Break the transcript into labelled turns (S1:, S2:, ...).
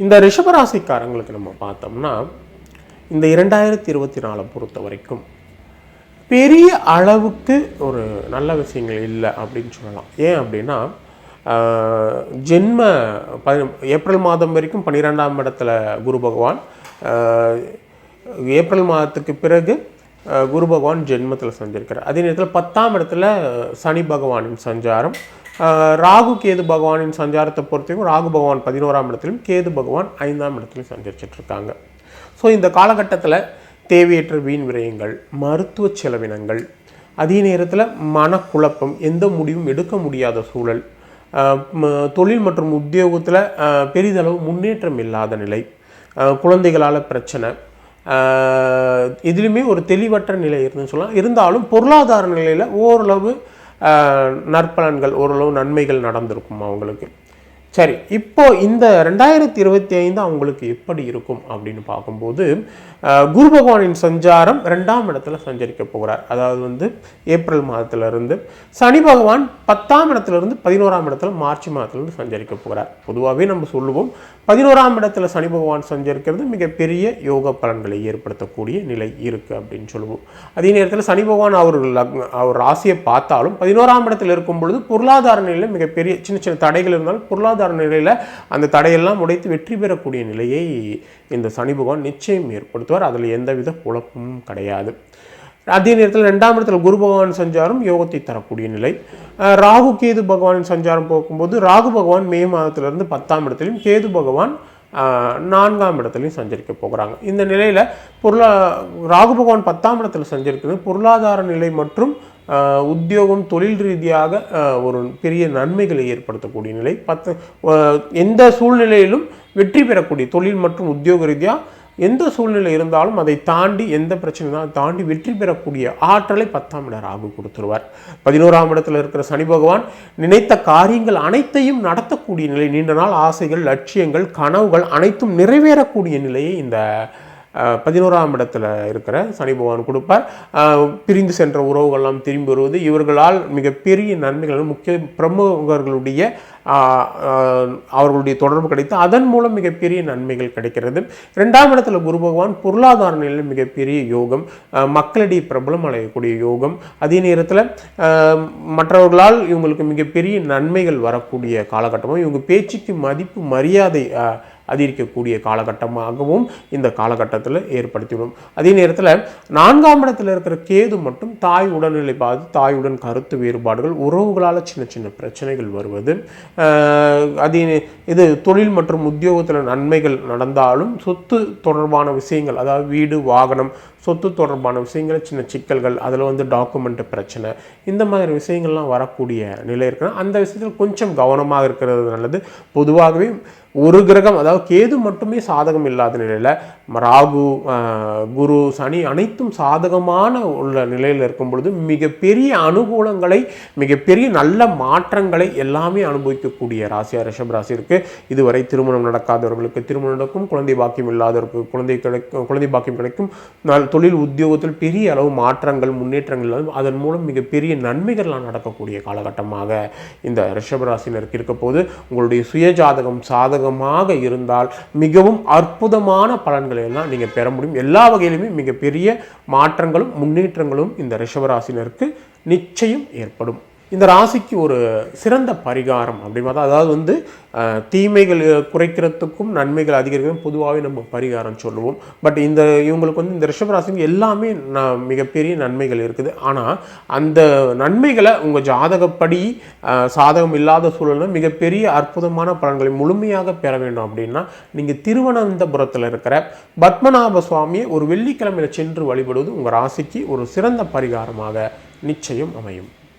S1: இந்த ரிஷபராசிக்காரங்களுக்கு நம்ம பார்த்தோம்னா இந்த இரண்டாயிரத்தி இருபத்தி நாலை பொறுத்த வரைக்கும் பெரிய அளவுக்கு ஒரு நல்ல விஷயங்கள் இல்லை அப்படின்னு சொல்லலாம். ஏன் அப்படின்னா ஜென்ம பதி ஏப்ரல் மாதம் வரைக்கும் பன்னிரெண்டாம் இடத்துல குரு பகவான் ஆஹ், ஏப்ரல் மாதத்துக்கு பிறகு குரு பகவான் ஜென்மத்தில் சஞ்சரிக்கிறார். அதே நேரத்தில் பத்தாம் இடத்துல சனி பகவானின் சஞ்சாரம் ராகு கேது பகவானின் சஞ்சாரத்தை பொறுத்தவரைக்கும் ராகு பகவான் பதினோராம் இடத்திலும் கேது பகவான் ஐந்தாம் இடத்திலும் சஞ்சரிச்சிட்டு இருக்காங்க ஸோ இந்த காலகட்டத்தில் தேவையற்ற வீண் விரயங்கள் மருத்துவ செலவினங்கள் அதே நேரத்தில் மனக்குழப்பம் எந்த முடிவும் எடுக்க முடியாத சூழல் தொழில் மற்றும் உத்தியோகத்தில் பெரிதளவு முன்னேற்றம் இல்லாத நிலை குழந்தைகளால் பிரச்சனை ஆஹ் எதிலுமே ஒரு தெளிவற்ற நிலை இருந்துன்னு சொல்லலாம் இருந்தாலும் பொருளாதார நிலையில் ஓரளவு நற்பலன்கள் ஓரளவு நன்மைகள் நடந்திருக்கும் அவங்களுக்கு. சரி இப்போ இந்த ரெண்டாயிரத்தி இருபத்தி ஐந்து அவங்களுக்கு எப்படி இருக்கும் அப்படின்னு பார்க்கும்போது குரு பகவானின் சஞ்சாரம் ரெண்டாம் இடத்துல சஞ்சரிக்க போகிறார். அதாவது வந்து ஏப்ரல் மாதத்துல இருந்து சனி பகவான் பத்தாம் இடத்துல இருந்து பதினோராம் இடத்துல மார்ச் மாதத்துலேருந்து சஞ்சரிக்க போகிறார். பொதுவாகவே நம்ம சொல்லுவோம் பதினோராம் இடத்துல சனி பகவான் சஞ்சரிக்கிறது மிகப்பெரிய யோக பலன்களை ஏற்படுத்தக்கூடிய நிலை இருக்குது அப்படின்னு சொல்லுவோம். அதே நேரத்தில் சனி பகவான் அவர் அவர் ராசியை பார்த்தாலும் பதினோராம் இடத்துல இருக்கும் பொழுது பொருளாதார நிலையில் மிகப்பெரிய சின்ன சின்ன தடைகள் இருந்தாலும் பொருளாதார நிலையில் அந்த தடையெல்லாம் உடைத்து வெற்றி பெறக்கூடிய நிலையை இந்த சனி பகவான் நிச்சயம் ஏற்படுத்துவார். அதில் எந்தவித குழப்பமும் கிடையாது. அதே நேரத்தில் ரெண்டாம் இடத்துல குரு பகவான் சஞ்சாரம் யோகத்தை தரக்கூடிய நிலை. அஹ் ராகு கேது பகவான் சஞ்சாரம் போக்கும்போது ராகு பகவான் மே மாதத்திலிருந்து பத்தாம் இடத்துலையும் கேது பகவான் ஆஹ் நான்காம் இடத்துலையும் சஞ்சரிக்க போகிறாங்க. இந்த நிலையில் பொருளா ராகு பகவான் பத்தாம் இடத்துல சஞ்சரிக்கிறது. பொருளாதார நிலை மற்றும் உத்தியோகம் தொழில் ரீதியாக ஒரு பெரிய நன்மைகளை ஏற்படுத்தக்கூடிய நிலை. பத்து எந்த சூழ்நிலையிலும் வெற்றி பெறக்கூடிய தொழில் மற்றும் உத்தியோக ரீதியாக எந்த சூழ்நிலை இருந்தாலும் அதை தாண்டி எந்த பிரச்சனை தாண்டி வெற்றி பெறக்கூடிய ஆற்றலை பத்தாம் இட ராகு கொடுத்துருவார். பதினோராம் இடத்துல இருக்கிற சனி பகவான் நினைத்த காரியங்கள் அனைத்தையும் நடத்தக்கூடிய நிலை. நீண்ட நாள் ஆசைகள் லட்சியங்கள் கனவுகள் அனைத்தும் நிறைவேறக்கூடிய நிலையை இந்த பதினோராம் இடத்துல இருக்கிற சனி பகவான் கொடுப்பார். பிரிந்து சென்ற உறவுகள்லாம் திரும்பி வருவது இவர்களால் மிகப்பெரிய நன்மைகள் முக்கிய பிரமுகர்களுடைய அவர்களுடைய தொடர்பு கிடைத்து அதன் மூலம் மிகப்பெரிய நன்மைகள் கிடைக்கிறது. ரெண்டாம் இடத்துல குரு பகவான் பொருளாதார நிலையில் மிகப்பெரிய யோகம் மக்களிடையே பிரபலம் அடையக்கூடிய யோகம். அதே நேரத்தில் மற்றவர்களால் இவங்களுக்கு மிகப்பெரிய நன்மைகள் வரக்கூடிய காலகட்டமும் இவங்க பேச்சுக்கு மதிப்பு மரியாதை அதிகரிக்கக்கூடிய காலகட்டமாகவும் இந்த காலகட்டத்தில் ஏற்படுத்திவிடும். அதே நேரத்தில் நான்காம் இடத்தில் இருக்கிற கேது மட்டும் தாய் உடல்நிலை பாது தாயுடன் கருத்து வேறுபாடுகள் உறவுகளால் சின்ன சின்ன பிரச்சனைகள் வருவது அதே இது தொழில் மற்றும் உத்தியோகத்தில் நன்மைகள் நடந்தாலும் சொத்து தொடர்பான விஷயங்கள் அதாவது வீடு வாகனம் சொத்து தொடர்பான விஷயங்கள் சின்ன சிக்கல்கள் அதில் வந்து டாக்குமெண்ட்டு பிரச்சனை இந்த மாதிரி விஷயங்கள்லாம் வரக்கூடிய நிலை இருக்குன்னா அந்த விஷயத்தில் கொஞ்சம் கவனமாக இருக்கிறது நல்லது. பொதுவாகவே ஒரு கிரகம் அதாவது கேது மட்டுமே சாதகம் இல்லாத நிலையில் ராகு குரு சனி அனைத்தும் சாதகமான உள்ள நிலையில் இருக்கும் பொழுது மிகப்பெரிய அனுகூலங்களை மிகப்பெரிய நல்ல மாற்றங்களை எல்லாமே அனுபவிக்கக்கூடிய ராசியா ரிஷப் ராசி இருக்குது இதுவரை திருமணம் நடக்காதவர்களுக்கு திருமணம் நடக்கும் குழந்தை பாக்கியம் இல்லாதவர்களுக்கு குழந்தை கிடைக்கும் குழந்தை பாக்கியம் கிடைக்கும் நல் தொழில் உத்தியோகத்தில் பெரிய அளவு மாற்றங்கள் முன்னேற்றங்கள் அதன் மூலம் மிகப்பெரிய நன்மைகள்லாம் நடக்கக்கூடிய காலகட்டமாக இந்த ரிஷபராசினருக்கு இருக்க. போது உங்களுடைய சுயஜாதகம் சாதகமாக இருந்தால் மிகவும் அற்புதமான பலன்களை எல்லாம் நீங்கள் பெற முடியும். எல்லா வகையிலுமே மிகப்பெரிய மாற்றங்களும் முன்னேற்றங்களும் இந்த ரிஷபராசினருக்கு நிச்சயம் ஏற்படும். இந்த ராசிக்கு ஒரு சிறந்த பரிகாரம் அப்படின்னு பார்த்தா அதாவது வந்து தீமைகள் குறைக்கிறதுக்கும் நன்மைகள் அதிகரிக்கிறதுக்கும் பொதுவாகவே நம்ம பரிகாரம் சொல்லுவோம். பட் இந்த இவங்களுக்கு வந்து இந்த ரிஷபராசிக்கு எல்லாமே ந- மிகப்பெரிய நன்மைகள் இருக்குது. ஆனால் அந்த நன்மைகளை உங்கள் ஜாதகப்படி சாதகம் இல்லாத சூழலில் மிகப்பெரிய அற்புதமான பலன்களை முழுமையாக பெற வேண்டும் அப்படின்னா நீங்கள் திருவனந்தபுரத்தில் இருக்கிற பத்மநாப சுவாமியை ஒரு வெள்ளிக்கிழமையில் சென்று வழிபடுவது உங்கள் ராசிக்கு ஒரு சிறந்த பரிகாரமாக நிச்சயம் அமையும்.